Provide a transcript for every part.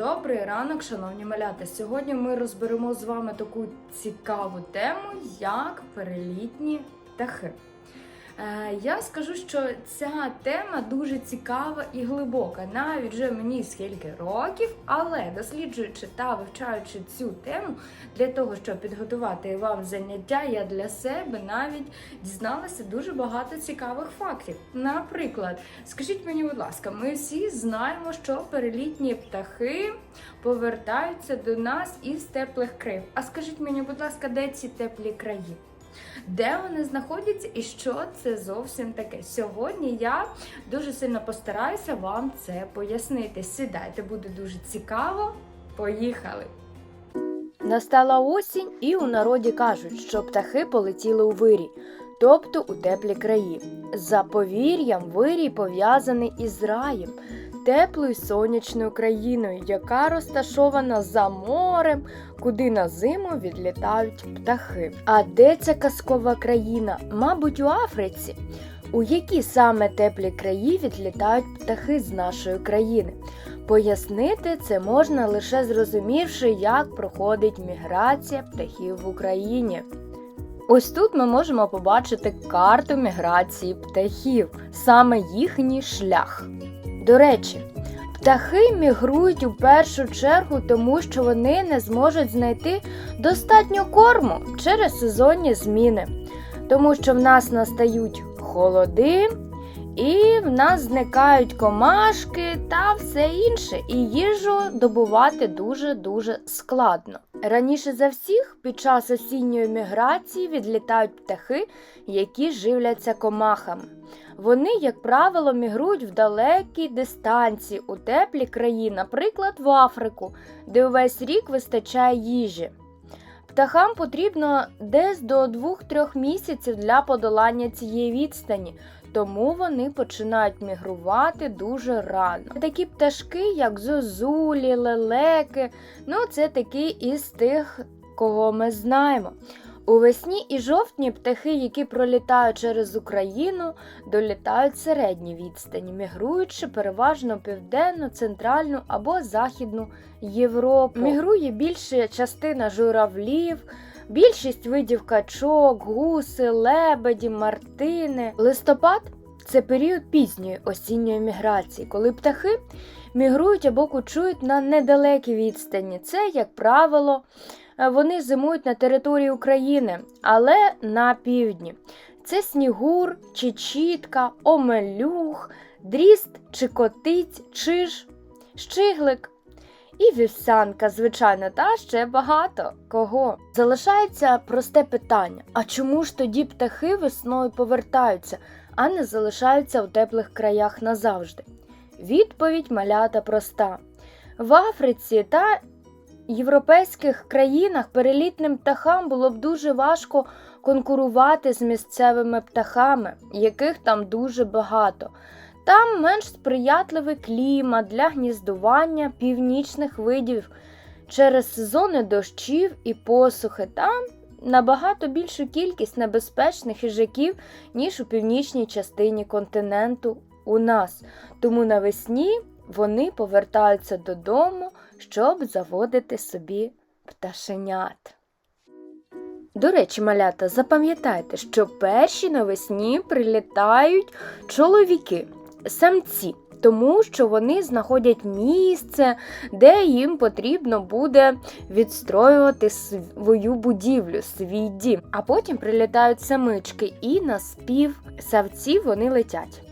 Добрий ранок, шановні малята. Сьогодні ми розберемо з вами таку цікаву тему, як перелітні птахи. Е, Я скажу, що ця тема дуже цікава і глибока, навіть вже мені скільки років, але досліджуючи та вивчаючи цю тему для того, щоб підготувати вам заняття, я для себе навіть дізналася дуже багато цікавих фактів. Наприклад, скажіть мені, будь ласка, ми всі знаємо, що перелітні птахи повертаються до нас із теплих країв. А скажіть мені, будь ласка, де ці теплі краї? Де вони знаходяться і що це зовсім таке? Сьогодні я дуже сильно постараюся вам це пояснити. Сідайте, буде дуже цікаво. Поїхали! Настала осінь, і у народі кажуть, що птахи полетіли у вирій, тобто у теплі краї. За повір'ям, вирій пов'язаний із раєм, теплою сонячною країною, яка розташована за морем, куди на зиму відлітають птахи. А де ця казкова країна? Мабуть, у Африці. У які саме теплі краї відлітають птахи з нашої країни? Пояснити це можна лише зрозумівши, як проходить міграція птахів в Україні. Ось тут ми можемо побачити карту міграції птахів, саме їхній шлях. До речі, птахи мігрують у першу чергу, тому що вони не зможуть знайти достатньо корму через сезонні зміни, тому що в нас настають холоди. І в нас зникають комашки та все інше, і їжу добувати дуже-дуже складно. Раніше за всіх під час осінньої міграції відлітають птахи, які живляться комахами. Вони, як правило, мігрують в далекі дистанції у теплі краї, наприклад, в Африку, де увесь рік вистачає їжі. Птахам потрібно десь до 2-3 місяців для подолання цієї відстані, тому вони починають мігрувати дуже рано. Такі пташки, як зозулі, лелеки, ну це такі із тих, кого ми знаємо. Увесні і жовтні птахи, які пролітають через Україну, долітають середні відстані, мігруючи переважно південну, центральну або західну Європу. Мігрує більша частина журавлів. Більшість видів качок, гуси, лебеді, мартини. Листопад це період пізньої осінньої міграції, коли птахи мігрують або кучують на недалекій відстані. Це, як правило, е, вони зимують на території України, але на півдні. Це снігур, чечітка, омелюх, дріст, чикотиць, чиж, щиглик і вівсянка, звичайно, та ще багато кого. Залишається просте питання: а чому ж тоді птахи весною повертаються, а не залишаються у теплих краях назавжди? Відповідь малята проста. В Африці та європейських країнах перелітним птахам було б дуже важко конкурувати з місцевими птахами, яких там дуже багато. Там менш сприятливий клімат для гніздування північних видів через сезони дощів і посухи. Там набагато більшу кількість небезпечних хижаків, ніж у північній частині континенту у нас. Тому навесні вони повертаються додому, щоб заводити собі пташенят. До речі, малята, запам'ятайте, що перші навесні прилітають чоловіки, самці, тому що вони знаходять місце, де їм потрібно буде відстроювати свою будівлю, свій дім. А потім прилітають самички, і на спів савців вони летять.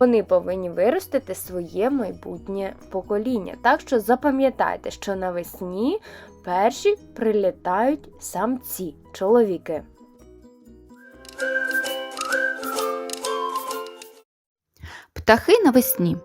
Вони повинні виростити своє майбутнє покоління. Так що запам'ятайте, що навесні перші прилітають самці, чоловіки. Птахи навесні.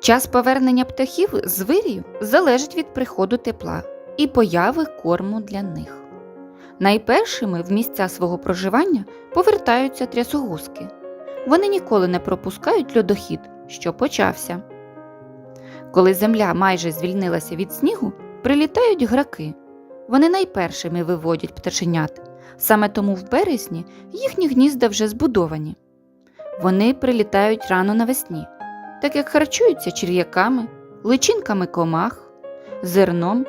Час повернення птахів з вирію залежить від приходу тепла і появи корму для них. Найпершими в місця свого проживання повертаються трясогузки. Вони ніколи не пропускають льодохід, що почався. Коли земля майже звільнилася від снігу, прилітають граки. Вони найпершими виводять пташенят. Саме тому в березні їхні гнізда вже збудовані. Вони прилітають рано навесні, так як харчуються черв'яками, личинками комах, зерном,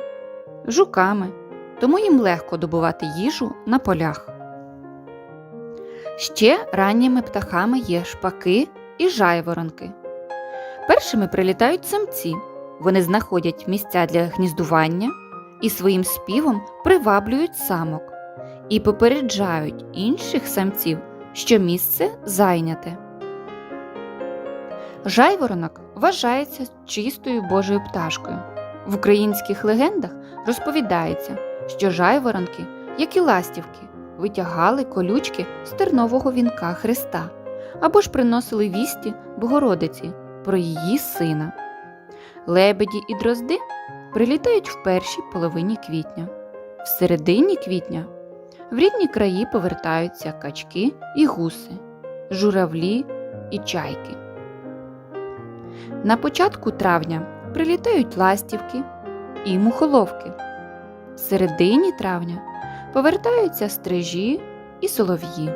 жуками, тому їм легко добувати їжу на полях. Ще ранніми птахами є шпаки і жайворонки. Першими прилітають самці. Вони знаходять місця для гніздування і своїм співом приваблюють самок і попереджають інших самців, що місце зайняте. Жайворонок вважається чистою Божою пташкою. В українських легендах розповідається, що жайворонки, як і ластівки, витягали колючки з тернового вінка Христа або ж приносили вісті Богородиці про її сина. Лебеді і дрозди прилітають в першій половині квітня. В середині квітня в рідні краї повертаються качки і гуси, журавлі і чайки. На початку травня прилітають ластівки і мухоловки. В середині травня повертаються стрижі і солов'ї.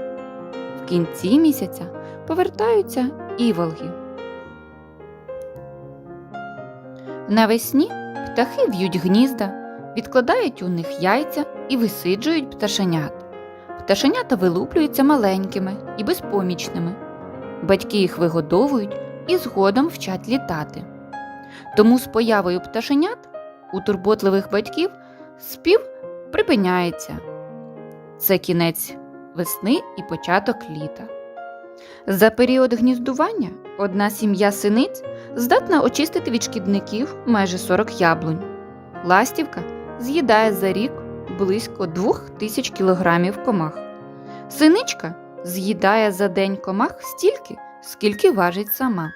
В кінці місяця повертаються іволги. Навесні птахи в'ють гнізда, відкладають у них яйця і висиджують пташенят. Пташенята вилуплюються маленькими і безпомічними. Батьки їх вигодовують і згодом вчать літати. Тому з появою пташенят у турботливих батьків спів припиняється. Це кінець весни і початок літа. За період гніздування одна сім'я синиць здатна очистити від шкідників майже 40 яблунь. Ластівка з'їдає за рік близько 2000 кілограмів комах. Синичка з'їдає за день комах стільки, скільки важить сама.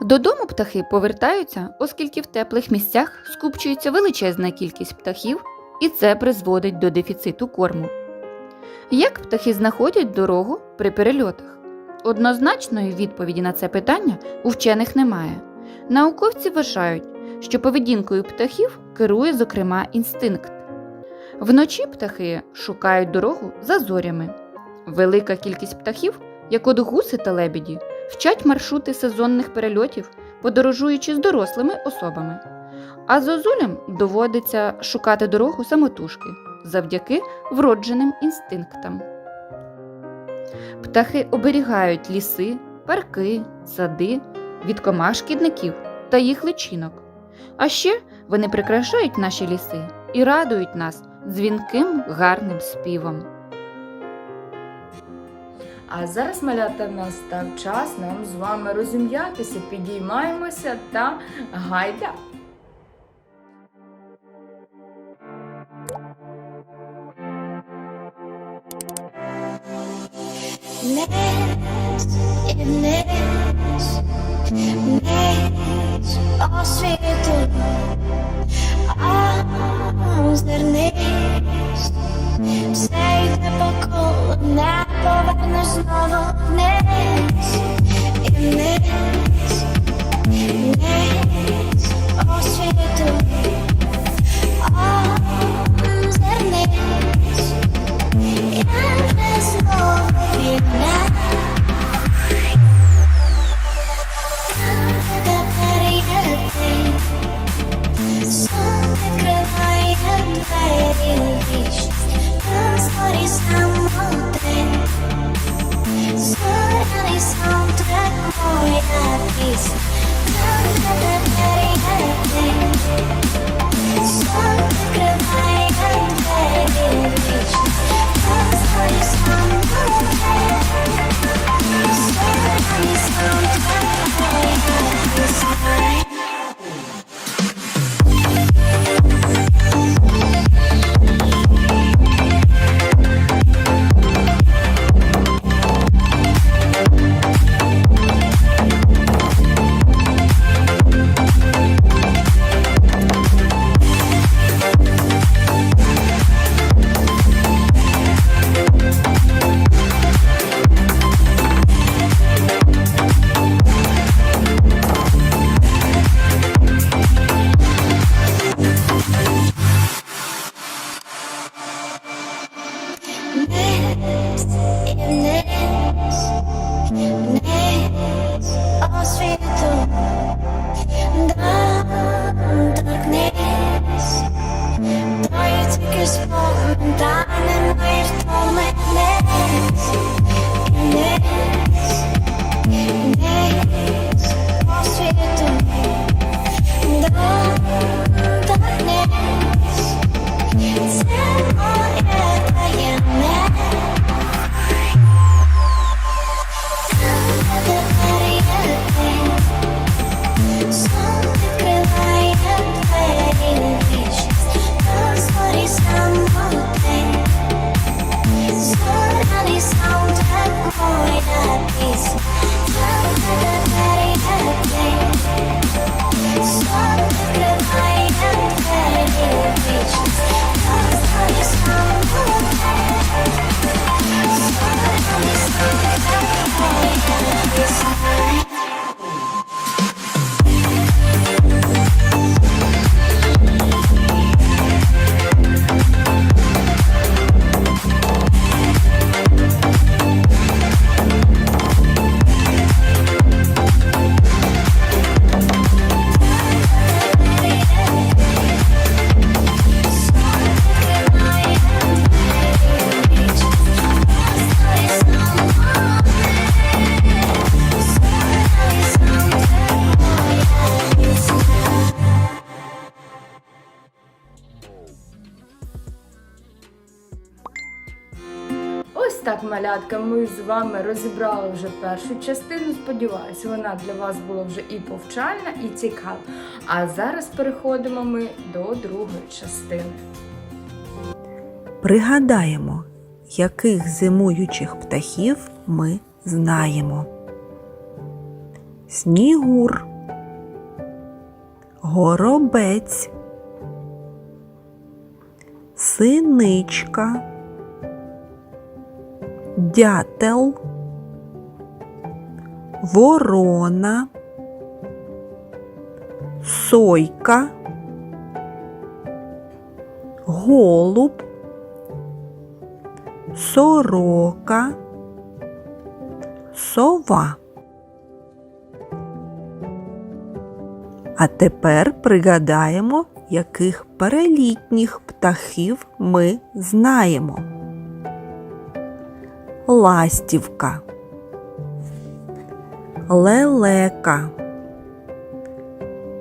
Додому птахи повертаються, оскільки в теплих місцях скупчується величезна кількість птахів, і це призводить до дефіциту корму. Як птахи знаходять дорогу при перельотах? Однозначної відповіді на це питання у вчених немає. Науковці вважають, що поведінкою птахів керує, зокрема, інстинкт. Вночі птахи шукають дорогу за зорями. Велика кількість птахів, як от гуси та лебеді, вчать маршрути сезонних перельотів, подорожуючи з дорослими особами. А зозулям доводиться шукати дорогу самотужки завдяки вродженим інстинктам. Птахи оберігають ліси, парки, сади від комах шкідників та їх личинок. А ще вони прикрашають наші ліси і радують нас дзвінким гарним співом. А зараз, малята, настав час нам з вами розім'ятися, підіймаємося та гайда. Низ і знову вниз і вниз, dance. Малятка, ми з вами розібрали вже першу частину. Сподіваюсь, вона для вас була вже і повчальна, і цікава. А зараз переходимо ми до другої частини. Пригадаємо, яких зимуючих птахів ми знаємо. Снігур, горобець, синичка, дятел, ворона, сойка, голуб, сорока, сова. А тепер пригадаємо, яких перелітніх птахів ми знаємо. Ластівка, лелека,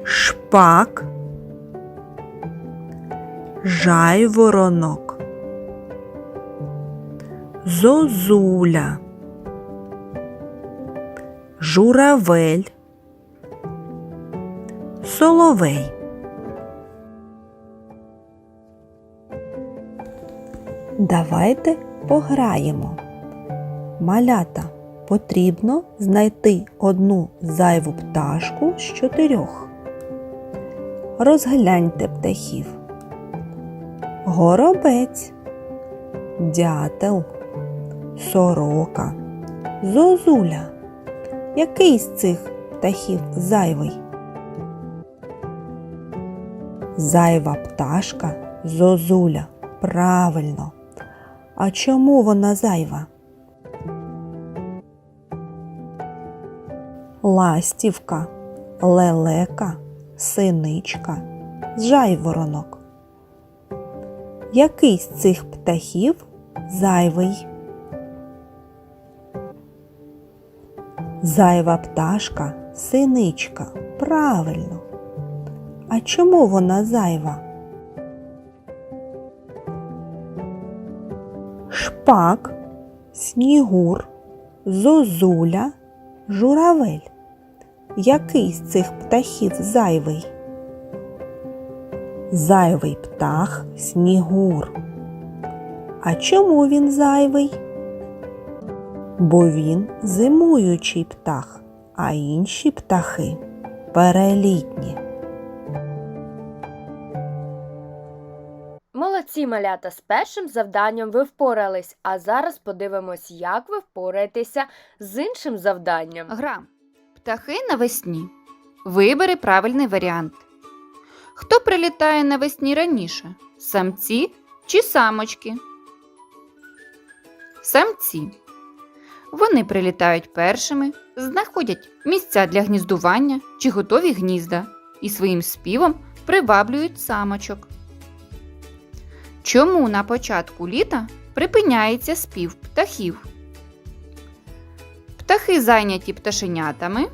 шпак, жайворонок. Зозуля, журавель, соловей. Давайте пограємо. Малята потрібно знайти одну зайву пташку з чотирьох. Розгляньте птахів. Горобець, дятел, сорока, зозуля. Який з цих птахів зайвий? Зайва пташка зозуля. Правильно. А чому вона зайва? Ластівка, лелека, синичка, жайворонок. Який з цих птахів зайвий? Зайва пташка, синичка. Правильно. А чому вона зайва? Шпак, снігур, зозуля, журавель. Який з цих птахів зайвий? Зайвий птах снігур. А чому він зайвий? Бо він зимуючий птах, а інші птахи перелітні. Молодці малята з першим завданням ви впорались, а зараз подивимось, як ви впораєтеся з іншим завданням. Гра. Птахи навесні. Вибери правильний варіант. Хто прилітає навесні раніше? Самці чи самочки? Самці. Вони прилітають першими, знаходять місця для гніздування чи готові гнізда і своїм співом приваблюють самочок. Чому на початку літа припиняється спів птахів? Птахи зайняті пташенятами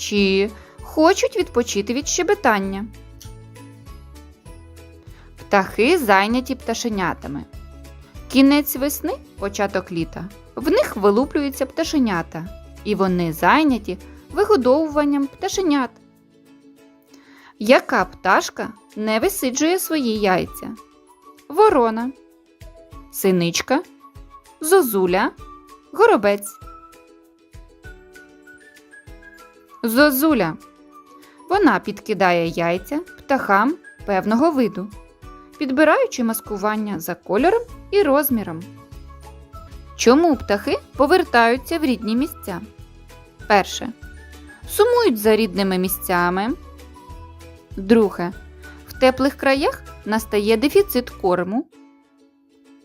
чи хочуть відпочити від щебетання. Птахи зайняті пташенятами. Кінець весни, початок літа. В них вилуплюються пташенята, і вони зайняті вигодовуванням пташенят. Яка пташка не висиджує свої яйця? Ворона, синичка, зозуля, горобець. Зозуля. Вона підкидає яйця птахам певного виду, підбираючи маскування за кольором і розміром. Чому птахи повертаються в рідні місця? Перше. Сумують за рідними місцями. Друге. В теплих краях настає дефіцит корму.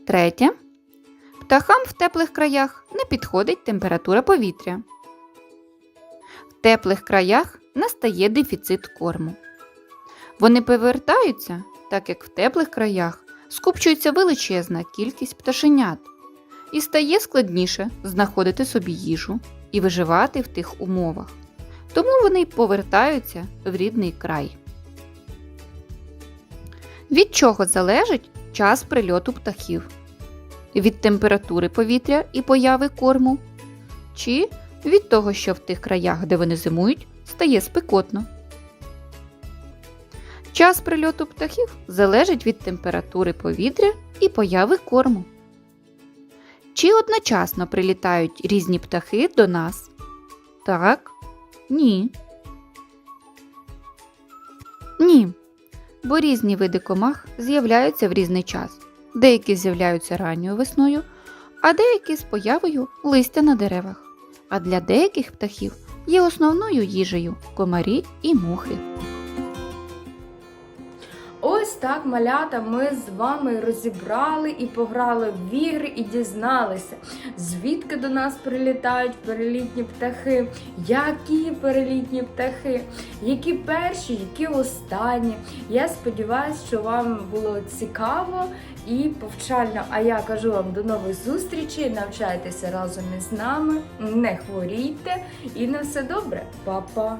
Третє. Птахам в теплих краях не підходить температура повітря. Теплих краях настає дефіцит корму. Вони повертаються, так як в теплих краях скупчується величезна кількість пташенят, і стає складніше знаходити собі їжу і виживати в тих умовах. Тому вони повертаються в рідний край. Від чого залежить час прильоту птахів? від температури повітря і появи корму, чи від того, що в тих краях, де вони зимують, стає спекотно. Час прильоту птахів залежить від температури повітря і появи корму. Чи одночасно прилітають різні птахи до нас? Так, ні. Ні. Бо різні види комах з'являються в різний час. Деякі з'являються ранньою весною, а деякі з появою листя на деревах. А для деяких птахів є основною їжею комарі і мухи. Так, малята, ми з вами розібрали і пограли в ігри і дізналися, звідки до нас прилітають перелітні птахи, які перелітні птахи, які перші, які останні. Я сподіваюся, що вам було цікаво і повчально. А я кажу вам до нових зустрічей. Навчайтеся разом із нами, не хворійте і на все добре, Па-па!